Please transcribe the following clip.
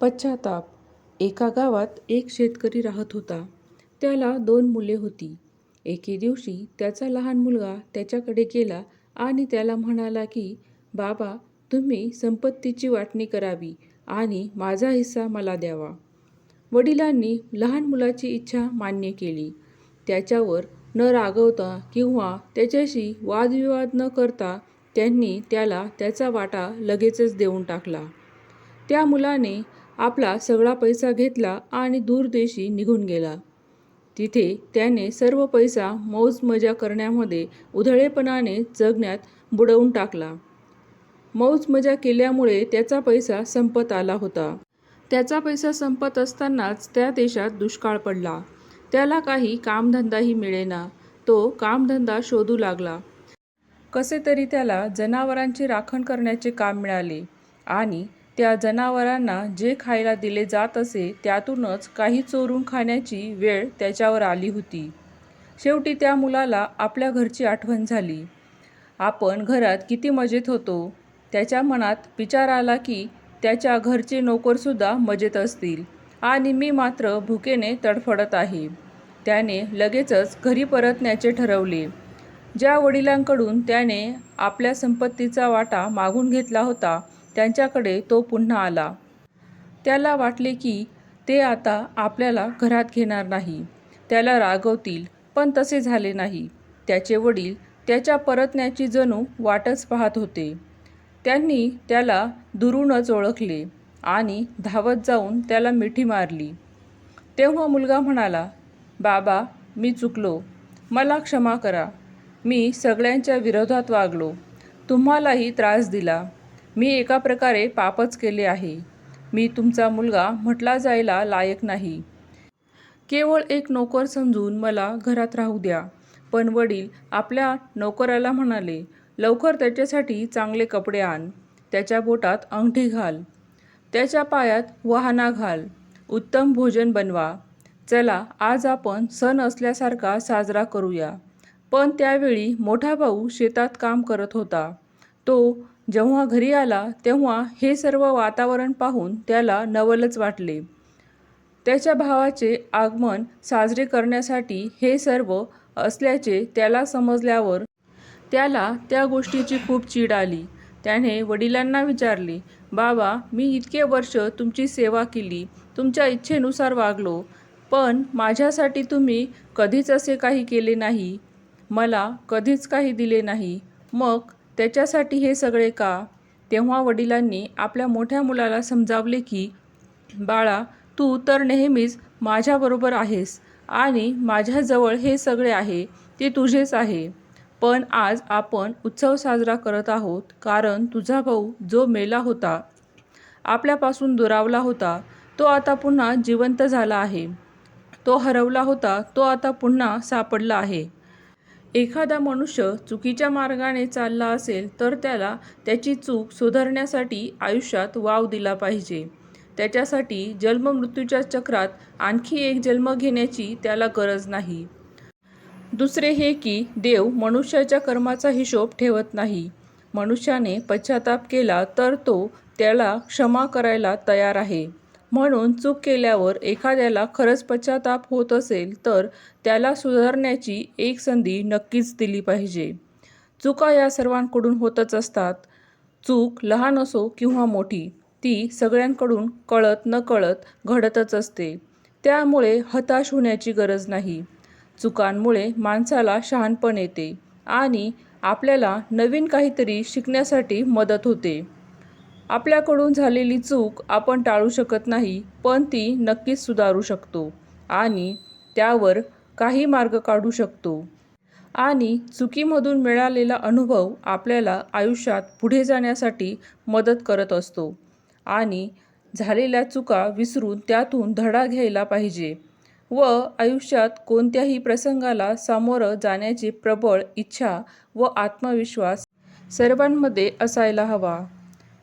पश्चाताप एका गावात एक शेतकरी राहत होता. त्याला दोन मुले होती. एके दिवशी त्याचा लहान मुलगा त्याच्याकडे गेला आणि त्याला म्हणाला की, बाबा, तुम्ही संपत्तीची वाटणी करावी आणि माझा हिस्सा मला द्यावा. वडिलांनी लहान मुलाची इच्छा मान्य केली. त्याच्यावर न रागवता किंवा त्याच्याशी वादविवाद न करता त्यांनी त्याला त्याचा वाटा लगेचच देऊन टाकला. त्या मुलाने आपला सगळा पैसा घेतला आणि दूरदेशी निघून गेला. तिथे त्याने सर्व पैसा मौज-मजा करण्यामध्ये, उधळेपणाने जगण्यात बुडवून टाकला. मौज-मजा केल्यामुळे त्याचा पैसा संपत आला होता. त्याचा पैसा संपत असतानाच त्या देशात दुष्काळ पडला. त्याला काही कामधंदाही मिळेना. तो कामधंदा शोधू लागला. कसेतरी त्याला जनावरांची राखण करण्याचे काम मिळाले आणि त्या जनावरांना जे खायला दिले जात असे त्यातूनच काही चोरून खाण्याची वेळ त्याच्यावर आली होती. शेवटी त्या मुलाला आपल्या घरची आठवण झाली. आपण घरात किती मजेत होतो. त्याच्या मनात विचार आला की त्याच्या घरचे नोकरसुद्धा मजेत असतील आणि मी मात्र भुकेने तडफडत आहे. त्याने लगेचच घरी परतण्याचे ठरवले. ज्या वडिलांकडून त्याने आपल्या संपत्तीचा वाटा मागून घेतला होता त्यांच्याकडे तो पुन्हा आला. त्याला वाटले की ते आता आपल्याला घरात घेणार नाही. त्याला रागवतील, पण तसे झाले नाही. त्याचे वडील त्याच्या परतण्याची जणू वाटच पाहत होते. त्यांनी त्याला दुरूनच ओळखले आणि धावत जाऊन त्याला मिठी मारली. तेव्हा मुलगा म्हणाला, बाबा, मी चुकलो. मला क्षमा करा. मी सगळ्यांच्या विरोधात वागलो. तुम्हालाही त्रास दिला. मी एका प्रकारे पापच केले आहे. मी तुमचा मुलगा म्हटला जायला लायक नाही. केवळ एक नोकर समजून मला घरात राहू द्या. पण वडील आपल्या नोकराला म्हणाले, लवकर त्याच्यासाठी चांगले कपडे आण. त्याच्या बोटात अंगठी घाल. त्याच्या पायात वाहना घाल. उत्तम भोजन बनवा. चला आज आपण सण असल्यासारखा साजरा करूया. पण त्यावेळी मोठा भाऊ शेतात काम करत होता. तो जेव्हा घरी आला तेव्हा हे सर्व वातावरण पाहून त्याला नवलच वाटले. त्याच्या भावाचे आगमन साजरे करण्यासाठी हे सर्व असल्याचे त्याला समजल्यावर त्याला त्या गोष्टीची खूप चीड आली. त्याने वडिलांना विचारले, बाबा, मी इतके वर्ष तुमची सेवा केली, तुमच्या इच्छेनुसार वागलो, पण माझ्यासाठी तुम्ही कधीच असे काही केले नाही. मला कधीच काही दिले नाही. मग त्याच्यासाठी हे सगळे का? तेव्हा वडिलांनी आपल्या मोठ्या मुलाला समजावले की, बाळा, तू तर नेहमीच माझ्याबरोबर आहेस आणि माझ्याजवळ हे सगळे आहे ते तुझेच आहे. पण आज आपण उत्सव साजरा करत आहोत कारण तुझा भाऊ जो मेला होता, आपल्यापासून दुरावला होता, तो आता पुन्हा जिवंत झाला आहे. तो हरवला होता तो आता पुन्हा सापडला आहे. एखादा मनुष्य चुकीच्या मार्गाने चालला असेल तर त्याला त्याची चूक सुधारण्यासाठी आयुष्यात वाव दिला पाहिजे. त्याच्यासाठी जन्म-मृत्यूच्या चक्रात आणखी एक जन्म घेण्याची त्याला गरज नाही. दुसरे हे की देव मनुष्याच्या कर्माचा हिशोब ठेवत नाही. मनुष्याने पश्चाताप केला तर तो त्याला क्षमा करायला तयार आहे. म्हणून चूक केल्यावर एखाद्याला खरंच पश्चाताप होत असेल तर त्याला सुधारण्याची एक संधी नक्कीच दिली पाहिजे. चुका या सर्वांकडून होतच असतात. चूक लहान असो किंवा मोठी, ती सगळ्यांकडून कळत-नकळत घडतच असते. त्यामुळे हताश होण्याची गरज नाही. चुकांमुळे माणसाला शहाणपण येते आणि आपल्याला नवीन काहीतरी शिकण्यासाठी मदत होते. आपल्याकडून झालेली चूक आपण टाळू शकत नाही पण ती नक्कीच सुधारू शकतो आणि त्यावर काही मार्ग काढू शकतो. आणि चुकीमधून मिळालेला अनुभव आपल्याला आयुष्यात पुढे जाण्यासाठी मदत करत असतो. आणि झालेल्या चुका विसरून त्यातून धडा घ्यायला पाहिजे व आयुष्यात कोणत्याही प्रसंगाला सामोरं जाण्याची प्रबळ इच्छा व आत्मविश्वास सर्वांमध्ये असायला हवा.